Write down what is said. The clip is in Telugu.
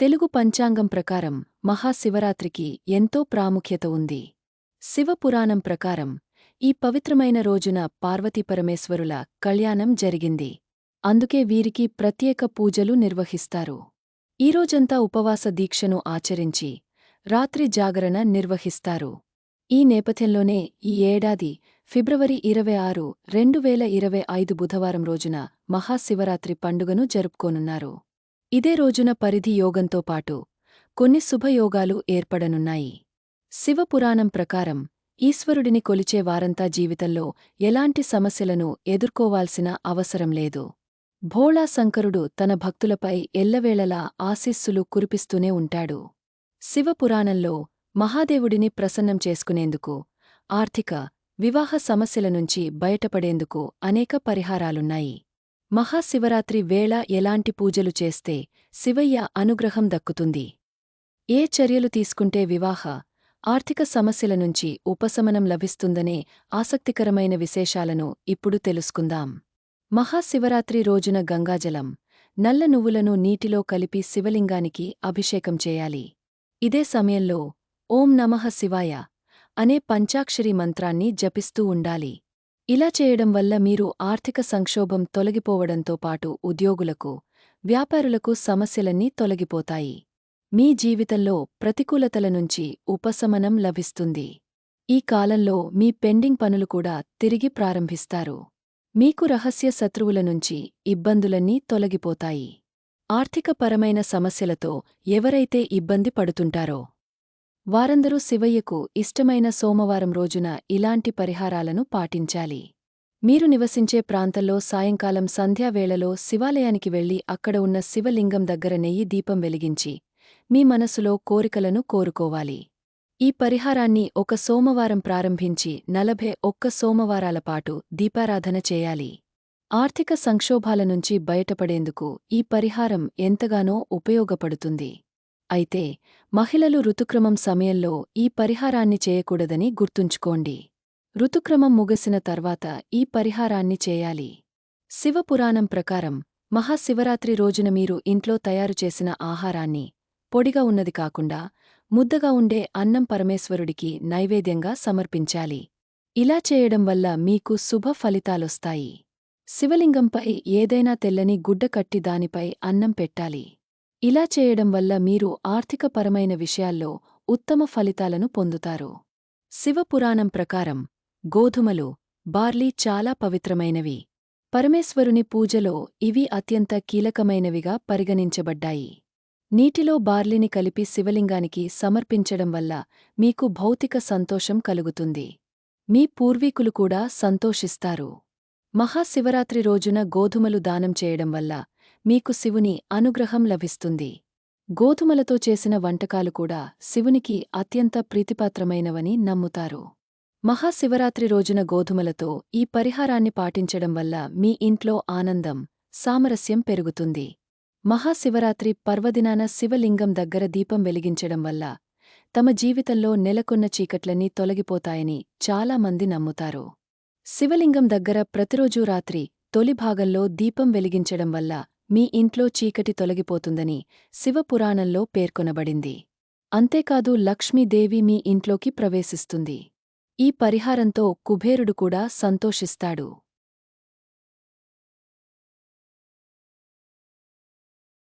తెలుగు పంచాంగం ప్రకారం మహాశివరాత్రికి ఎంతో ప్రాముఖ్యత ఉంది. శివపురాణం ప్రకారం ఈ పవిత్రమైన రోజున పార్వతీపరమేశ్వరుల కళ్యాణం జరిగింది. అందుకే వీరికి ప్రత్యేక పూజలు నిర్వహిస్తారు. ఈరోజంతా ఉపవాస దీక్షను ఆచరించి రాత్రి జాగరణ నిర్వహిస్తారు. ఈ నేపథ్యంలోనే ఈ ఏడాది ఫిబ్రవరి ఇరవై ఆరు రెండు వేల ఇరవై ఐదు బుధవారం రోజున మహాశివరాత్రి పండుగను జరుపుకోనున్నారు. ఇదే రోజున పరిధి యోగంతో పాటు కొన్ని శుభయోగాలు ఏర్పడనున్నాయి. శివపురాణం ప్రకారం ఈశ్వరుడిని కొలిచే వారంతా జీవితంలో ఎలాంటి సమస్యలను ఎదుర్కోవాల్సిన అవసరం లేదు. భోళా శంకరుడు తన భక్తులపై ఎల్లవేళలా ఆశీస్సులు కురిపిస్తూనే ఉంటాడు. శివపురాణంలో మహాదేవుడిని ప్రసన్నం చేసుకునేందుకు ఆర్థిక వివాహ సమస్యల నుంచి బయటపడేందుకు అనేక పరిహారాలున్నాయి. మహాశివరాత్రి వేళ ఎలాంటి పూజలు చేస్తే శివయ్య అనుగ్రహం దక్కుతుంది. ఏ చర్యలు తీసుకుంటే వివాహ ఆర్థిక సమస్యల నుంచి ఉపశమనం లభిస్తుందనే ఆసక్తికరమైన విశేషాలను ఇప్పుడు తెలుసుకుందాం. మహాశివరాత్రి రోజున గంగాజలం నల్ల నువ్వులను నీటిలో కలిపి శివలింగానికి అభిషేకం చేయాలి. ఇదే సమయంలో ఓం నమః శివాయ అనే పంచాక్షరి మంత్రాన్ని జపిస్తూ ఉండాలి. ఇలా చేయడం వల్ల మీరు ఆర్థిక సంక్షోభం తొలగిపోవడంతో పాటు ఉద్యోగులకు వ్యాపారులకు సమస్యలన్నీ తొలగిపోతాయి. మీ జీవితంలో ప్రతికూలతల నుంచి ఉపశమనం లభిస్తుంది. ఈ కాలంలో మీ పెండింగ్ పనులు కూడా తిరిగి ప్రారంభిస్తారు. మీకు రహస్య శత్రువుల నుంచి ఇబ్బందులన్నీ తొలగిపోతాయి. ఆర్థికపరమైన సమస్యలతో ఎవరైతే ఇబ్బంది పడుతుంటారో వారందరూ శివయ్యకు ఇష్టమైన సోమవారం రోజున ఇలాంటి పరిహారాలను పాటించాలి. మీరు నివసించే ప్రాంతంలో సాయంకాలం సంధ్యావేళలో శివాలయానికి వెళ్ళి అక్కడ ఉన్న శివలింగం దగ్గర నెయ్యి దీపం వెలిగించి మీ మనసులో కోరికలను కోరుకోవాలి. ఈ పరిహారాన్ని ఒక సోమవారం ప్రారంభించి నలభై ఒక్క సోమవారాల పాటు దీపారాధన చేయాలి. ఆర్థిక సంక్షోభాల నుంచి బయటపడేందుకు ఈ పరిహారం ఎంతగానో ఉపయోగపడుతుంది. అయితే మహిళలు ఋతుక్రమం సమయంలో ఈ పరిహారాన్ని చేయకూడదని గుర్తుంచుకోండి. ఋతుక్రమం ముగిసిన తర్వాత ఈ పరిహారాన్ని చేయాలి. శివపురాణం ప్రకారం మహాశివరాత్రి రోజున మీరు ఇంట్లో తయారుచేసిన ఆహారాన్ని పొడిగా ఉన్నది కాకుండా ముద్దగా ఉండే అన్నం పరమేశ్వరుడికి నైవేద్యంగా సమర్పించాలి. ఇలా చేయడం వల్ల మీకు శుభ ఫలితాలొస్తాయి. శివలింగంపై ఏదైనా తెల్లని గుడ్డ కట్టి దానిపై అన్నం పెట్టాలి. ఇలా చేయడం వల్ల మీరు ఆర్థికపరమైన విషయాల్లో ఉత్తమ ఫలితాలను పొందుతారు. శివపురాణం ప్రకారం గోధుమలు బార్లీ చాలా పవిత్రమైనవి. పరమేశ్వరుని పూజలో ఇవి అత్యంత కీలకమైనవిగా పరిగణించబడ్డాయి. నీటిలో బార్లీని కలిపి శివలింగానికి సమర్పించడం వల్ల మీకు భౌతిక సంతోషం కలుగుతుంది. మీ పూర్వీకులు కూడా సంతోషిస్తారు. మహాశివరాత్రి రోజున గోధుమలు దానం చేయడం వల్ల మీకు శివుని అనుగ్రహం లభిస్తుంది. గోధుమలతో చేసిన వంటకాలు కూడా శివునికి అత్యంత ప్రీతిపాత్రమైనవని నమ్ముతారు. మహాశివరాత్రి రోజున గోధుమలతో ఈ పరిహారాన్ని పాటించడం వల్ల మీ ఇంట్లో ఆనందం సామరస్యం పెరుగుతుంది. మహాశివరాత్రి పర్వదినాన శివలింగం దగ్గర దీపం వెలిగించడం వల్ల తమ జీవితంలో నెలకొన్న చీకట్లన్నీ తొలగిపోతాయని చాలామంది నమ్ముతారు. శివలింగం దగ్గర ప్రతిరోజూ రాత్రి తొలి భాగంలో దీపం వెలిగించడం వల్ల మీ ఇంట్లో చీకటి తొలగిపోతుందని శివపురాణంలో పేర్కొనబడింది. అంతేకాదు లక్ష్మీదేవి మీ ఇంట్లోకి ప్రవేశిస్తుంది. ఈ పరిహారంతో కుబేరుడు కూడా సంతోషిస్తాడు.